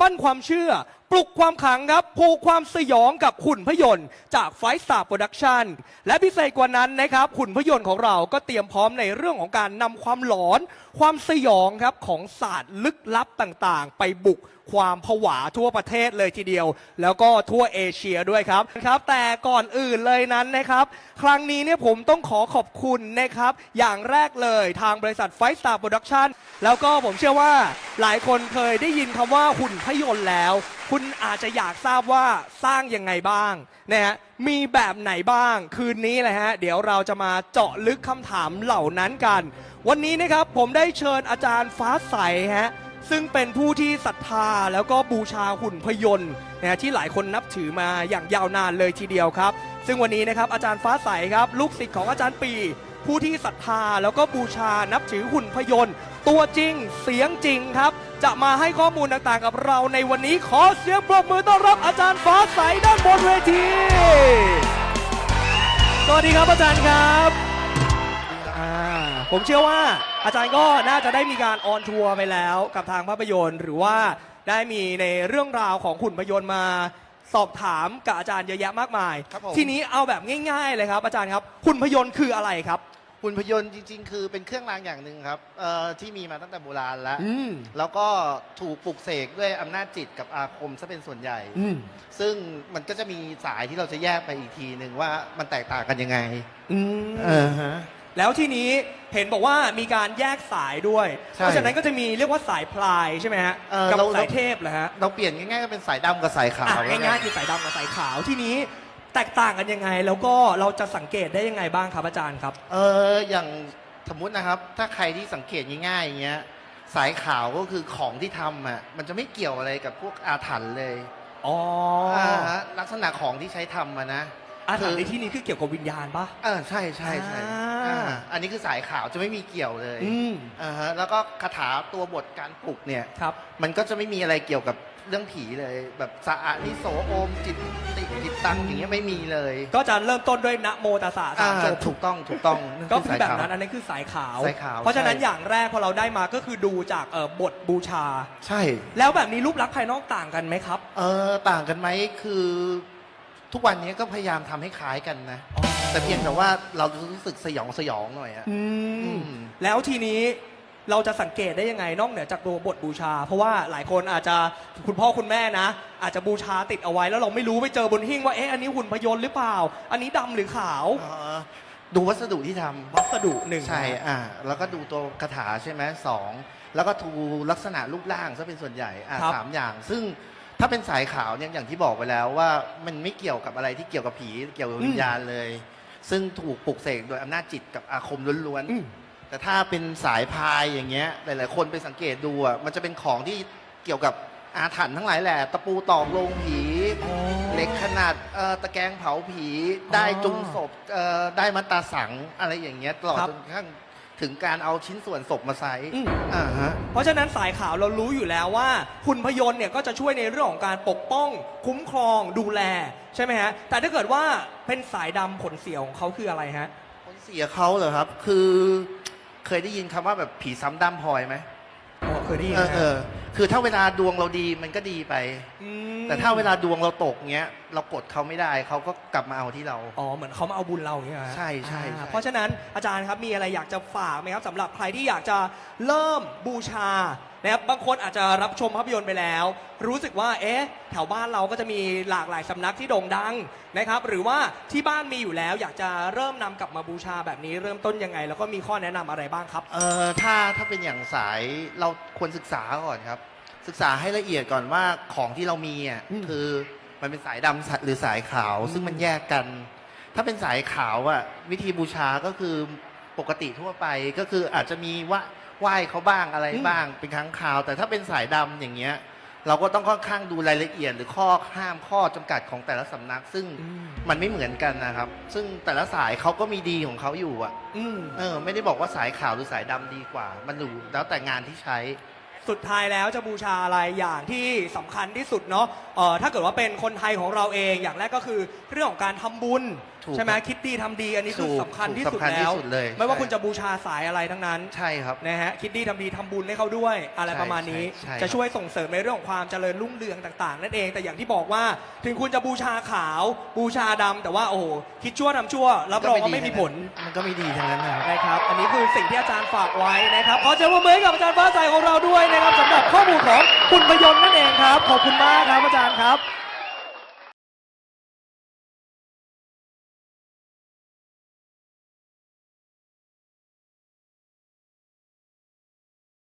ปั้นความเชื่อ ปลุกความขลังครับผูกความสยองกับหุ่นพยนต์จากไฟสตาร์โปรดักชันและพิเศษกว่านั้นนะครับหุ่นพยนต์ของเราก็เตรียมพร้อมในเรื่องของการนำความหลอน ความสยองครับของศาสตร์ลึกลับต่างๆ ไปบุกความผวาทั่วประเทศเลยทีเดียว แล้วก็ทั่วเอเชียด้วยครับครับ แต่ก่อนอื่นเลยนั้นนะครับ ครั้งนี้เนี่ยผมต้องขอขอบคุณนะครับ อย่างแรกเลยทางบริษัทไฟสตาร์โปรดักชันแล้วก็ผมเชื่อว่าหลายคนเคยได้ยินคำว่าหุ่นพยนต์แล้ว คุณอาจจะอยากทราบว่าสร้างยังไงบ้างนะฮะมีแบบไหนบ้างคืนนี้เลยฮะเดี๋ยวเราจะมาเจาะลึกคำถามเหล่านั้นกัน วันนี้นะครับผมได้เชิญอาจารย์ฟ้าใสฮะซึ่งเป็นผู้ที่ศรัทธาแล้วก็บูชาหุ่นพยนต์นะฮะที่หลายคนนับถือมาอย่างยาวนานเลยทีเดียวครับ ซึ่งวันนี้นะครับอาจารย์ฟ้าใสครับ ลูกศิษย์ของอาจารย์ปี ผู้ที่ศรัทธาแล้วก็บูชานับถือหุ่นพยนต์ ตัวจริงเสียงจริงครับ จะมาให้ข้อมูลต่างๆกับเราในวันนี้ขอเสียงปรบมือต้อนรับอาจารย์ฟ้าใสด้านบนเวที สวัสดีครับอาจารย์ครับอ่าผมเชื่อว่าอาจารย์ก็น่าจะได้มีการออนทัวร์ไปแล้วกับทางภาพยนตร์ หรือว่าได้มีในเรื่องราวของขุนพยนต์มาสอบถามกับอาจารย์เยอะแยะมากมาย ครับผม ทีนี้เอาแบบง่ายๆเลยครับอาจารย์ครับขุนพยนต์คืออะไรครับ หุ่นพยนต์จริง ๆ คือเป็นเครื่องรางอย่างหนึ่งครับเอ่อที่มีมาตั้งแต่โบราณแล้ว อืม แล้วก็ถูกปลุกเสกด้วยอำนาจจิตกับอาคมซะเป็นส่วนใหญ่ อืมซึ่งมันก็จะมีสายที่เราจะแยกไปอีกทีหนึ่งว่ามันแตกต่างกันยังไงอืมเออฮะ แล้วทีนี้เห็นบอกว่ามีการแยกสายด้วย ใช่เพราะฉะนั้นก็จะมีเรียกว่าสายพลายใช่ไหมฮะ เออกับเรา สายเทพเหรอฮะเราเปลี่ยนง่ายๆก็เป็นสายดำกับสายขาวอะง่ายๆคือสายดำกับสายขาวที่นี้ แตกต่างกันยังไง แล้วก็เราจะสังเกตได้ยังไงบ้างครับอาจารย์ครับ เอออย่างสมมุตินะครับ ถ้าใครที่สังเกตง่ายๆอย่างเงี้ยสายขาวก็คือของที่ทำอะมันจะไม่เกี่ยวอะไรกับพวกอาถรรพ์เลยอ๋อาฮะลักษณะของที่ใช้ทำมานะ อาถรรพ์ในคือที่นี้คือเกี่ยวกับวิญญาณปะ เออใช่ใช่ใช่อ่า อ่าอันนี้คือสายขาวจะไม่มีเกี่ยวเลยอืมอ่าฮะแล้วก็คาถาตัวบทการปลุกเนี่ย ครับ มันก็จะไม่มีอะไรเกี่ยวกับ เรื่องผีเลย แบบสะอานิโสโอมจิตติจิตตังอย่างเงี้ยไม่มีเลยก็จะเริ่มต้นด้วยนะโมตัสสะสามอ่าจบ ถูกต้องถูกต้องก็นั่นคือสายแบบขาวนั้นอันนั้นคือสายขาว สายขาวเพราะฉะนั้นใช่ อย่างแรกพอเราได้มาก็คือดูจากเอ่อบทบูชา ใช่ แล้วแบบนี้รูปลักษณ์ภายนอกต่างกันไหมครับ เออต่างกันไหมคือ ทุกวันนี้ก็พยายามทำให้คล้ายกันนะ แต่เพียงแต่ว่าเรารู้สึกสยองสยองหน่อยอะ อือืมมแล้วทีนี้ เราจะสังเกตได้ยังไงนอกเหนือจากตัวบทบูชา เพราะว่าหลายคนอาจจะคุณพ่อคุณแม่นะ อาจจะบูชาติดเอาไว้แล้วเราไม่รู้ไปเจอบนหิ้งว่าเอ๊ะอันนี้หุ่นพยนต์หรือเปล่า อันนี้ดำหรือขาวเอ่อดูวัสดุที่ทำ วัสดุหนึ่ง ใช่ อ่า แล้วก็ดูตัวคาถาใช่ไหมสอง แล้วก็ดูลักษณะรูปร่างซะเป็นส่วนใหญ่ อ่าครับ สามอย่าง ซึ่งถ้าเป็นสายขาวเนี่ยอย่างที่บอกไปแล้วว่ามันไม่เกี่ยวกับอะไรที่เกี่ยวกับผี เกี่ยวกับวิญญาณเลย ซึ่งถูกปลุกเสกโดยอำนาจจิตกับอาคมล้วนอืม ๆ แต่ถ้าเป็นสายพายอย่างเงี้ย หลาย ๆ คนไปสังเกตดูอะมันจะเป็นของที่เกี่ยวกับอาถรรพ์ทั้งหลายแหละ ตะปูตอกโลงผีเหล็กขนาดเอ่อตะแกรงเผาผีได้จุงศพเอ่อได้มัตตาสังอะไรอย่างเงี้ยตลอดครับ จนกระทั่งถึงการเอาชิ้นส่วนศพมาใช้อืม อ่าฮะ เพราะฉะนั้นสายขาวเรารู้อยู่แล้วว่าหุ่นพยนต์เนี่ยก็จะช่วยในเรื่องของการปกป้อง คุ้มครองดูแล ใช่ไหมฮะ แต่ถ้าเกิดว่าเป็นสายดำผลเสียของเขาคืออะไรฮะคนเสียเขาเหรอครับ คือ เคยได้ยินคำว่าแบบผีซ้ำด้ามพลอยไหมอ๋อเคยได้ยินเอนะอเออคือถ้าเวลาดวงเราดีมันก็ดีไป มแต่ถ้าเวลาดวงเราตกเงี้ย เรากดเขาไม่ได้เขาก็กลับมาเอาที่เรา อ๋อเหมือนเขามาเอาบุญเราอย่างเงี้ยฮะใช่ใช่ อ่าใช่เพราะฉะนั้นอาจารย์ครับมีอะไรอยากจะฝากไหมครับสำหรับใครที่อยากจะเริ่มบูชา นะครับบางคนอาจจะรับชมภาพยนตร์ไปแล้ว รู้สึกว่าเอ๊ะแถวบ้านเราก็จะมีหลากหลายสำนักที่โด่งดังนะครับหรือว่าที่บ้านมีอยู่แล้วอยากจะเริ่มนำกลับมาบูชาแบบนี้เริ่มต้นยังไง แล้วก็มีข้อแนะนำอะไรบ้างครับ เออถ้าถ้าเป็นอย่างสายเราควรศึกษาก่อนครับ ศึกษาให้ละเอียดก่อนว่าของที่เรามีอะอืม คือมันเป็นสายดำหรือสายขาวอืมซึ่งมันแยกกัน ถ้าเป็นสายขาวอะวิธีบูชาก็คือปกติทั่วไปก็คืออาจจะมีว่า ไหว้เขาบ้างอะไรบ้าง เป็นครั้งคราว แต่ถ้าเป็นสายดำอย่างเงี้ย เราก็ต้องค่อนข้างดูรายละเอียด หรือข้อห้ามข้อจำกัดของแต่ละสำนัก ซึ่งอืมมันไม่เหมือนกันนะครับ ซึ่งแต่ละสายเขาก็มีดีของเขาอยู่อะอืมเออ ไม่ได้บอกว่าสายขาวหรือสายดำดีกว่า มันอยู่แล้วแต่งานที่ใช้ สุดท้ายแล้วจะบูชาอะไรอย่างที่สำคัญที่สุดเนาะเอ่อถ้าเกิดว่าเป็นคนไทยของเราเองอย่างแรกก็คือเรื่องของการทำบุญ ถูกใช่ไหมครับคิดดีทำดีอันนี้คือถูกสำคัญที่สุดสำคัญที่แล้วสุดเลยไม่ว่าใช่ คุณจะบูชาสายอะไรทั้งนั้น ใช่ครับ นะฮะคิดดีทำดีทำบุญให้เขาด้วยอะไรใช่ประมาณนี้ ใช่ใช่จะช่วยส่งเสริมในเรื่องของความเจริญรุ่งเรืองต่าง ๆ นั่นเองแต่อย่างที่บอกว่า ถึงคุณจะบูชาขาวบูชาดำแต่ว่าโอ้โหคิดชั่วทำชั่วรับรองว่าไม่มีผลมันก็ไม่ดีทั้งนั้นนะครับ นะครับ อันนี้คือสิ่งที่อาจารย์ฝากไว้นะครับขอเชิญปรบมือให้กับอาจารย์ฟ้าใสของเราด้วยนะครับสำหรับข้อมูลของคุณพยนต์นั่นเองครับ ขอบคุณมากครับอาจารย์ครับ